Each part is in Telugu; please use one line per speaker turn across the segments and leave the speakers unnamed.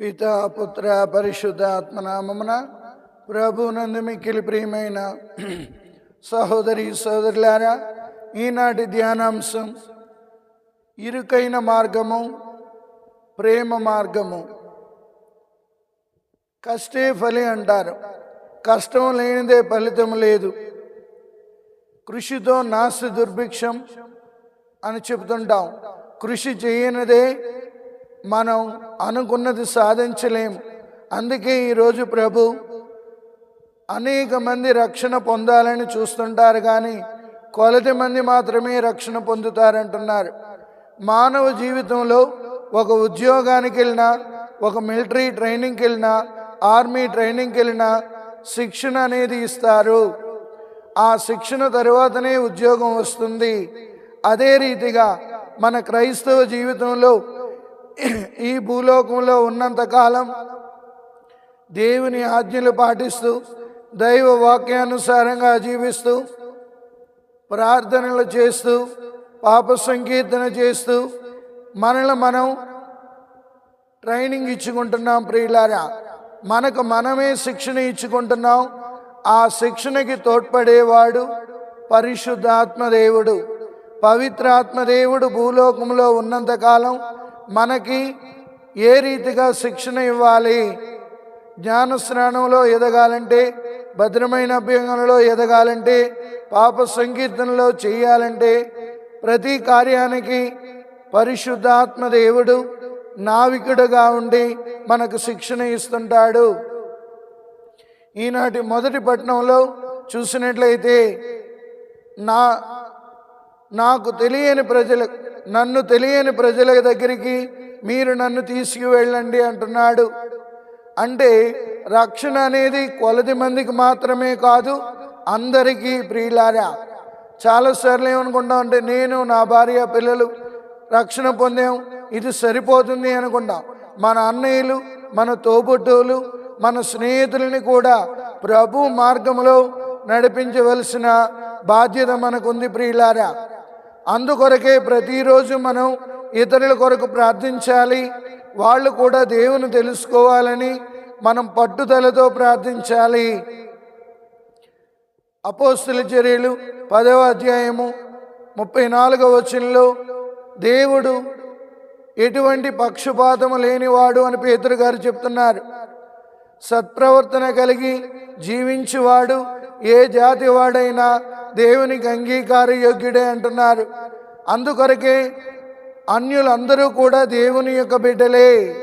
పిత పుత్ర పరిశుద్ధ ఆత్మనామమున ప్రభునందు మిక్కిలి ప్రియమైన సహోదరి సోదరులారా ఈనాటి ధ్యానాంశం ఇరుకైన మార్గము ప్రేమ మార్గము. కష్టే ఫలి అంటారు. కష్టం లేనిదే ఫలితం లేదు. కృషితో నాస్తి దుర్భిక్షం అని చెబుతుంటాం. కృషి చేయనిదే మనం అనుకున్నది సాధించలేం. అందుకే ఈరోజు ప్రభు అనేక మంది రక్షణ పొందాలని చూస్తుంటారు కానీ కొలది మంది మాత్రమే రక్షణ పొందుతారంటున్నారు. మానవ జీవితంలో ఒక ఉద్యోగానికి వెళ్ళినా ఒక మిలిటరీ ట్రైనింగ్కి వెళ్ళినా ఆర్మీ ట్రైనింగ్కి వెళ్ళినా శిక్షణ అనేది ఇస్తారు. ఆ శిక్షణ తరువాతనే ఉద్యోగం వస్తుంది. అదే రీతిగా మన క్రైస్తవ జీవితంలో ఈ భూలోకంలో ఉన్నంతకాలం దేవుని ఆజ్ఞలు పాటిస్తూ దైవ వాక్యానుసారంగా జీవిస్తూ ప్రార్థనలు చేస్తూ పాప సంకీర్తన చేస్తూ మనల్ని మనం ట్రైనింగ్ ఇచ్చుకుంటున్నాం ప్రియులారా. మనకు మనమే శిక్షణ ఇచ్చుకుంటున్నాం. ఆ శిక్షణకి తోడ్పడేవాడు పరిశుద్ధాత్మదేవుడు పవిత్రాత్మదేవుడు భూలోకంలో ఉన్నంతకాలం మనకి ఏ రీతిగా శిక్షణ ఇవ్వాలి? జ్ఞాన స్నానంలో ఎదగాలంటే భద్రమైన అభ్యంగంలో ఎదగాలంటే పాప సంకీర్తనలో చేయాలంటే ప్రతి కార్యానికి పరిశుద్ధాత్మ దేవుడు నావికుడుగా ఉండి మనకు శిక్షణ ఇస్తుంటాడు. ఈనాటి మొదటి పట్టణంలో చూసినట్లయితే నా నాకు తెలియని ప్రజలకు నన్ను తెలియని ప్రజల దగ్గరికి మీరు నన్ను తీసుకువెళ్ళండి అంటున్నాడు. అంటే రక్షణ అనేది కొలది మందికి మాత్రమే కాదు అందరికీ ప్రియులారా. చాలాసార్లు ఏమనుకుంటాం అంటే నేను నా భార్య పిల్లలు రక్షణ పొందాం ఇది సరిపోతుంది అనుకుంటాం. మన అన్నయ్యలు మన తోబుట్టువులు మన స్నేహితులని కూడా ప్రభు మార్గంలో నడిపించవలసిన బాధ్యత మనకుంది ప్రియులారా. అందుకొరకే ప్రతిరోజు మనం ఇతరుల కొరకు ప్రార్థించాలి. వాళ్ళు కూడా దేవుని తెలుసుకోవాలని మనం పట్టుదలతో ప్రార్థించాలి. అపోస్తుల చర్యలు పదవ అధ్యాయము ముప్పై నాలుగవ వచనంలో దేవుడు ఎటువంటి పక్షపాతము లేనివాడు అని పేతురు గారు చెప్తున్నారు. సత్ప్రవర్తన కలిగి జీవించువాడు ఏ జాతి వాడైనా దేవునికి అంగీకార యోగ్యుడే అంటున్నారు. అందుకొరకే అన్యులందరూ కూడా దేవుని యొక్క బిడ్డలే.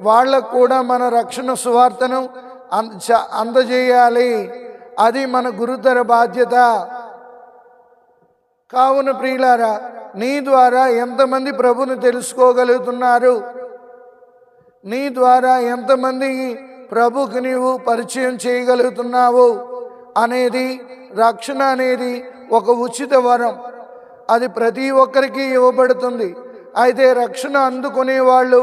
వాళ్ళకు కూడా మన రక్షణ సువార్తను అంద చ- అందజేయాలి. అది మన గురుతర బాధ్యత. కావున ప్రియులారా నీ ద్వారా ఎంతమంది ప్రభుని తెలుసుకోగలుగుతున్నారు? నీ ద్వారా ఎంతమంది ప్రభుకి నీవు పరిచయం చేయగలుగుతున్నావు? అనేది రక్షణ అనేది ఒక ఉచిత వరం. అది ప్రతి ఒక్కరికి ఇవ్వబడుతుంది. అయితే రక్షణ అందుకునే వాళ్ళు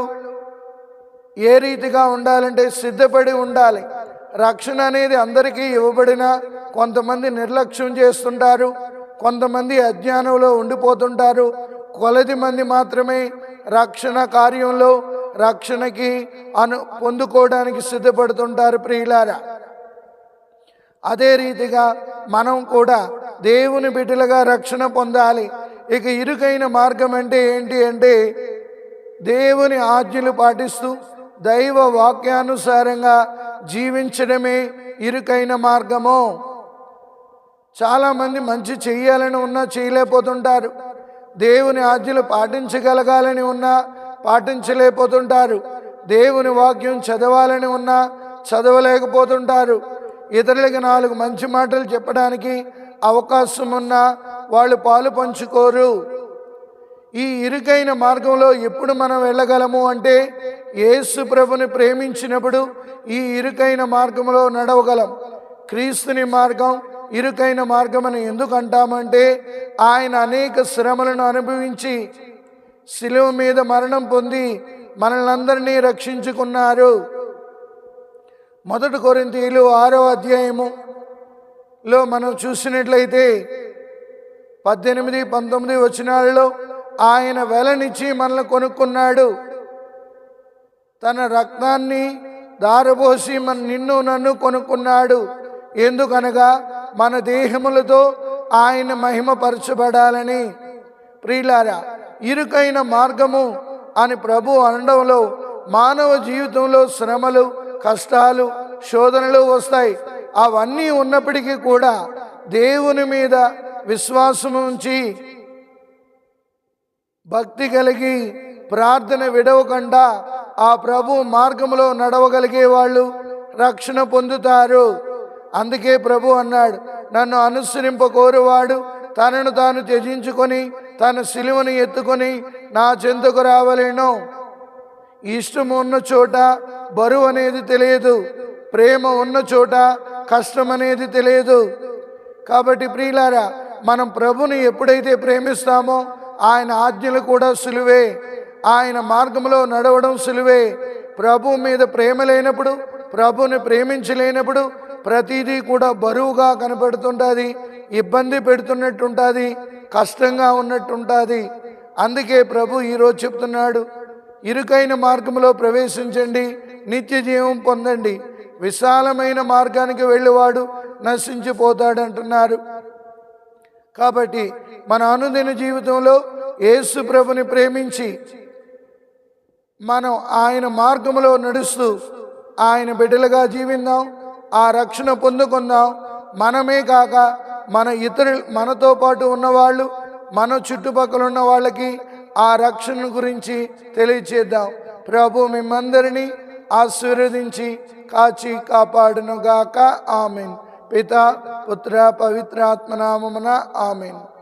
ఏ రీతిగా ఉండాలంటే సిద్ధపడి ఉండాలి. రక్షణ అనేది అందరికీ ఇవ్వబడిన కొంతమంది నిర్లక్ష్యం చేస్తుంటారు కొంతమంది అజ్ఞానంలో ఉండిపోతుంటారు. కొలది మంది మాత్రమే రక్షణ కార్యంలో రక్షణకి అను పొందుకోవడానికి సిద్ధపడుతుంటారు ప్రియులారా. అదే రీతిగా మనం కూడా దేవుని బిడ్డలుగా రక్షణ పొందాలి. ఇక ఇరుకైన మార్గం అంటే ఏంటి అంటే దేవుని ఆజ్ఞలు పాటిస్తూ దైవ వాక్యానుసారంగా జీవించడమే ఇరుకైన మార్గము. చాలామంది మంచి చెయ్యాలని ఉన్నా చేయలేకపోతుంటారు. దేవుని ఆజ్ఞలు పాటించగలగాలని ఉన్నా పాటించలేకపోతుంటారు. దేవుని వాక్యం చదవాలని ఉన్నా చదవలేకపోతుంటారు. ఇతరులకి నాలుగు మంచి మాటలు చెప్పడానికి అవకాశం ఉన్నా వాళ్ళు పాలు పంచుకోరు. ఈ ఇరుకైన మార్గంలో ఎప్పుడు మనం వెళ్ళగలము అంటే యేసు ప్రభుని ప్రేమించినప్పుడు ఈ ఇరుకైన మార్గంలో నడవగలం. క్రీస్తుని మార్గం ఇరుకైన మార్గమని ఎందుకు అంటామంటే ఆయన అనేక శ్రమలను అనుభవించి శిలువ మీద మరణం పొంది మనల్ని రక్షించుకున్నారు. మొదటి కొరింతీయులు ఆరో అధ్యాయములో మనం చూసినట్లయితే పద్దెనిమిది పంతొమ్మిది వచనాలలో ఆయన వెలనిచ్చి మనల్ని కొనుక్కున్నాడు. తన రక్తాన్ని దారబోసి మన నిన్ను నన్ను కొనుక్కున్నాడు. ఎందుకనగా మన దేహములతో ఆయన మహిమపరచబడాలని. ప్రియులారా ఇరుకైన మార్గము అని ప్రభు అనడంలో మానవ జీవితంలో శ్రమలు కష్టాలు శోధనలు వస్తాయి. అవన్నీ ఉన్నప్పటికీ కూడా దేవుని మీద విశ్వాసం ఉంచి భక్తి కలిగి ప్రార్థన విడవకుండా ఆ ప్రభు మార్గంలో నడవగలిగే వాళ్ళు రక్షణ పొందుతారు. అందుకే ప్రభు అన్నాడు నన్ను అనుసరింప కోరువాడు తనను తాను త్యజించుకొని తన సిలువను ఎత్తుకొని నా చెంతకు రావలేను. ఇష్టం ఉన్న చోట బరువు అనేది తెలియదు. ప్రేమ ఉన్న చోట కష్టం అనేది తెలియదు. కాబట్టి ప్రియులారా మనం ప్రభుని ఎప్పుడైతే ప్రేమిస్తామో ఆయన ఆజ్ఞలు కూడా సులువే. ఆయన మార్గంలో నడవడం సులువే. ప్రభు మీద ప్రేమ లేనప్పుడు ప్రభుని ప్రేమించలేనప్పుడు ప్రతిదీ కూడా బరువుగా కనపడుతుంటుంది ఇబ్బంది పెడుతున్నట్టుంటుంది కష్టంగా ఉన్నట్టుంటుంది. అందుకే ప్రభు ఈరోజు చెప్తున్నాడు ఇరుకైన మార్గంలో ప్రవేశించండి నిత్య జీవం పొందండి. విశాలమైన మార్గానికి వెళ్ళేవాడు నశించిపోతాడంటున్నారు. కాబట్టి మన అనుదిన జీవితంలో యేసు ప్రభుని ప్రేమించి మనం ఆయన మార్గంలో నడుస్తూ ఆయన బిడ్డలుగా జీవిందాం ఆ రక్షణ పొందుకుందాం. మనమే కాక మన ఇతరు మనతో పాటు ఉన్నవాళ్ళు మన చుట్టుపక్కల ఉన్న వాళ్ళకి ఆ రక్షణ గురించి తెలియచేద్దాం. ప్రభు మిమ్మందరినీ ఆశీర్వదించి కాచి కాపాడునుగాక. ఆమెన్. పిత పుత్ర పవిత్రాత్మనామమున ఆమెన్.